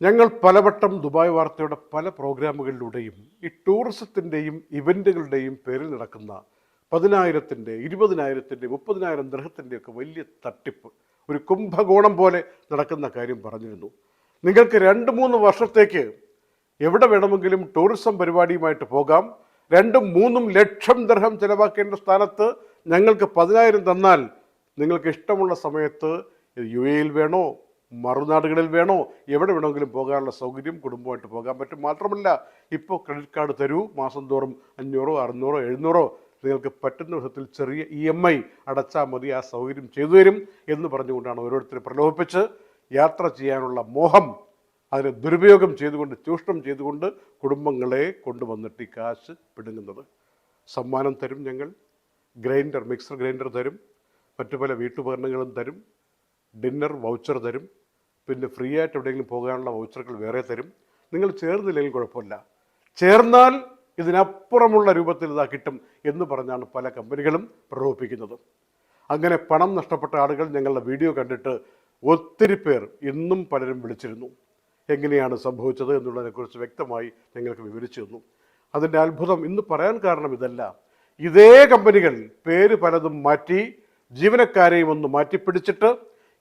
ഞങ്ങൾ പലവട്ടം ദുബായ് വാർത്തയുടെ പല പ്രോഗ്രാമുകളിലൂടെയും ഈ ടൂറിസത്തിന്റെയും ഇവന്റുകളുടെയും പേരിൽ നടക്കുന്ന പതിനായിരത്തിന്റെ ഇരുപതിനായിരത്തിന്റെ മുപ്പതിനായിരം ഗ്രഹത്തിന്റെ ഒക്കെ വലിയ തട്ടിപ്പ് ഒരു കുംഭകോണം പോലെ നടക്കുന്ന കാര്യം പറഞ്ഞിരുന്നു. നിങ്ങൾക്ക് രണ്ട് മൂന്ന് വർഷത്തേക്ക് എവിടെ വേണമെങ്കിലും ടൂറിസം പരിപാടിയുമായിട്ട് പോകാം. രണ്ടും മൂന്നും ലക്ഷം ദർഹം ചിലവാക്കേണ്ട സ്ഥാനത്ത് ഞങ്ങൾക്ക് പതിനായിരം തന്നാൽ നിങ്ങൾക്ക് ഇഷ്ടമുള്ള സമയത്ത് യു എയിൽ വേണോ? മറുനാടുകളിൽ വേണോ? എവിടെ വേണമെങ്കിലും പോകാനുള്ള സൗകര്യം കുടുംബമായിട്ട് പോകാൻ പറ്റും. മാത്രമല്ല ഇപ്പോൾ ക്രെഡിറ്റ് കാർഡ് തരൂ. മാസം തോറും അഞ്ഞൂറോ അറുന്നൂറോ എഴുന്നൂറോ നിങ്ങൾക്ക് പറ്റുന്ന വിധത്തിൽ ചെറിയ ഇ എം ഐ അടച്ചാൽ മതി ആ സൗകര്യം ചെയ്തു തരും എന്ന് പറഞ്ഞുകൊണ്ടാണ് ഓരോരുത്തരെ പ്രലോഭിപ്പിച്ച് യാത്ര ചെയ്യാനുള്ള മോഹം അതിനെ ദുരുപയോഗം ചെയ്തുകൊണ്ട് ചൂഷണം ചെയ്തുകൊണ്ട് കുടുംബങ്ങളെ കൊണ്ടുവന്നിട്ട് ഈ കാശ് പിടുങ്ങുന്നത്. സമ്മാനം തരും ഞങ്ങൾ. ഗ്രൈൻഡർ മിക്സർ ഗ്രൈൻഡർ തരും. മറ്റു പല വീട്ടുപകരണങ്ങളും തരും. ഡിന്നർ വൗച്ചർ തരും. പിന്നെ ഫ്രീ ആയിട്ട് എവിടെയെങ്കിലും പോകാനുള്ള വൗച്ചറുകൾ വേറെ തരും. നിങ്ങൾ ചേർന്നില്ലെങ്കിൽ കുഴപ്പമില്ല. ചേർന്നാൽ ഇതിനപ്പുറമുള്ള രൂപത്തിൽ ഇതാ കിട്ടും എന്ന് പറഞ്ഞാണ് പല കമ്പനികളും പ്രലോഭിപ്പിക്കുന്നത്. അങ്ങനെ പണം നഷ്ടപ്പെട്ട ആളുകൾ ഞങ്ങളുടെ വീഡിയോ കണ്ടിട്ട് ഒത്തിരി പേർ ഇന്നും പലരും വിളിച്ചിരുന്നു. എങ്ങനെയാണ് സംഭവിച്ചത് എന്നുള്ളതിനെക്കുറിച്ച് വ്യക്തമായി ഞങ്ങൾക്ക് വിവരിച്ചു തന്നു. അതിന്റെ അത്ഭുതം ഇന്ന് പറയാൻ കാരണം ഇതല്ല. ഇതേ കമ്പനികൾ പേര് പലതും മാറ്റി ജീവനക്കാരെയും ഒന്ന് മാറ്റിപ്പിടിച്ചിട്ട്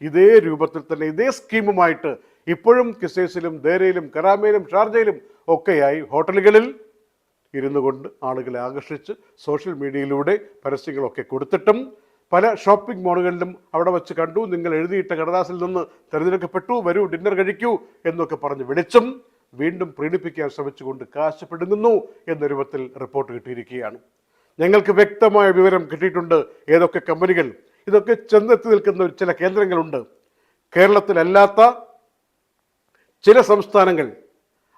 ഇതേ രൂപത്തിൽ തന്നെ ഇതേ സ്കീമുമായിട്ട് ഇപ്പോഴും കിസേസിലും ദേരയിലും കരാമയിലും ഷാർജയിലും ഒക്കെയായി ഹോട്ടലുകളിൽ ഇരുന്നു കൊണ്ട് ആളുകളെ ആകർഷിച്ച് സോഷ്യൽ മീഡിയയിലൂടെ പരസ്യങ്ങളൊക്കെ കൊടുത്തിട്ടും പല ഷോപ്പിംഗ് മോളുകളിലും അവിടെ വെച്ച് കണ്ടു നിങ്ങൾ എഴുതിയിട്ട കടലാസിൽ നിന്ന് തിരഞ്ഞെടുക്കപ്പെട്ടു വരൂ ഡിന്നർ കഴിക്കൂ എന്നൊക്കെ പറഞ്ഞ് വിളിച്ചും വീണ്ടും പ്രീണിപ്പിക്കാൻ ശ്രമിച്ചുകൊണ്ട് കാശ് പിടുങ്ങുന്നു എന്ന രൂപത്തിൽ റിപ്പോർട്ട് കിട്ടിയിരിക്കുകയാണ്. ഞങ്ങൾക്ക് വ്യക്തമായ വിവരം കിട്ടിയിട്ടുണ്ട് ഏതൊക്കെ കമ്പനികൾ ഇതൊക്കെ ചെന്നെത്തി നിൽക്കുന്ന ഒരു ചില കേന്ദ്രങ്ങളുണ്ട്. കേരളത്തിലല്ലാത്ത ചില സംസ്ഥാനങ്ങൾ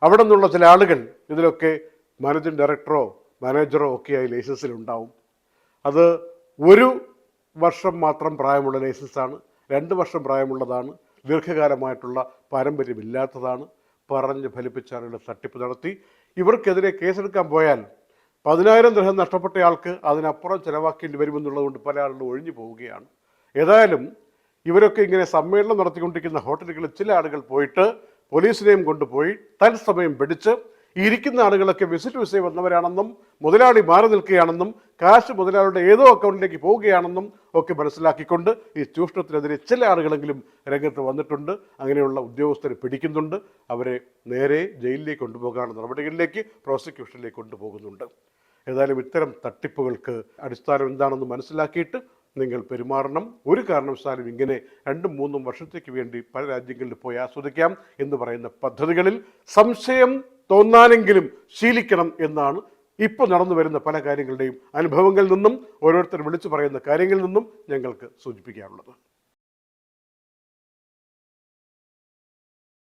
അവിടെ നിന്നുള്ള ചില ആളുകൾ ഇതിലൊക്കെ മാനേജിംഗ് ഡയറക്ടറോ മാനേജറോ ഒക്കെയായി ലൈസൻസിലുണ്ടാവും അത് ഒരു വർഷം മാത്രം പ്രായമുള്ള ലൈസൻസാണ് രണ്ട് വർഷം പ്രായമുള്ളതാണ് ദീർഘകാലമായിട്ടുള്ള പാരമ്പര്യമില്ലാത്തതാണ് പറഞ്ഞ് ഫലിപ്പിച്ച ആളുകളെ തട്ടിപ്പ് നടത്തി. ഇവർക്കെതിരെ കേസെടുക്കാൻ പോയാൽ പതിനായിരം ദൃഹം നഷ്ടപ്പെട്ടയാൾക്ക് അതിനപ്പുറം ചിലവാക്കേണ്ടി വരുമെന്നുള്ളതുകൊണ്ട് പല ആളുകളും ഒഴിഞ്ഞു പോവുകയാണ്. ഏതായാലും ഇവരൊക്കെ ഇങ്ങനെ സമ്മേളനം നടത്തിക്കൊണ്ടിരിക്കുന്ന ഹോട്ടലുകളിൽ ചില ആളുകൾ പോയിട്ട് പോലീസിനെയും കൊണ്ടുപോയി തത്സമയം പിടിച്ച് ഇരിക്കുന്ന ആളുകളൊക്കെ വിസിറ്റ് വിസയിൽ വന്നവരാണെന്നും മുതലാളി മാറി നിൽക്കുകയാണെന്നും കാശ് മുതലാളിയുടെ ഏതോ അക്കൗണ്ടിലേക്ക് പോവുകയാണെന്നും ഒക്കെ മനസ്സിലാക്കിക്കൊണ്ട് ഈ ചൂഷണത്തിനെതിരെ ചില ആളുകളെങ്കിലും രംഗത്ത് വന്നിട്ടുണ്ട്. അങ്ങനെയുള്ള ഉദ്യോഗസ്ഥരെ പിടിക്കുന്നുണ്ട്. അവരെ നേരെ ജയിലിലേക്ക് കൊണ്ടുപോകാനുള്ള നടപടികളിലേക്ക് പ്രോസിക്യൂഷനിലേക്ക് കൊണ്ടുപോകുന്നുണ്ട്. ഏതായാലും ഇത്തരം തട്ടിപ്പുകൾക്ക് അടിസ്ഥാനം എന്താണെന്ന് മനസ്സിലാക്കിയിട്ട് നിങ്ങൾ പെരുമാറണം. ഒരു കാരണവശാലും ഇങ്ങനെ രണ്ടും മൂന്നും വർഷത്തേക്ക് വേണ്ടി പല രാജ്യങ്ങളിൽ പോയി ആസ്വദിക്കാം എന്ന് പറയുന്ന പദ്ധതികളിൽ സംശയം തോന്നാനെങ്കിലും ശീലിക്കണം എന്നാണ് ഇപ്പോൾ നടന്നു വരുന്ന പല കാര്യങ്ങളുടെയും അനുഭവങ്ങളിൽ നിന്നും ഓരോരുത്തർ വിളിച്ചു പറയുന്ന കാര്യങ്ങളിൽ നിന്നും ഞങ്ങൾക്ക് സൂചിപ്പിക്കാനുള്ളത്.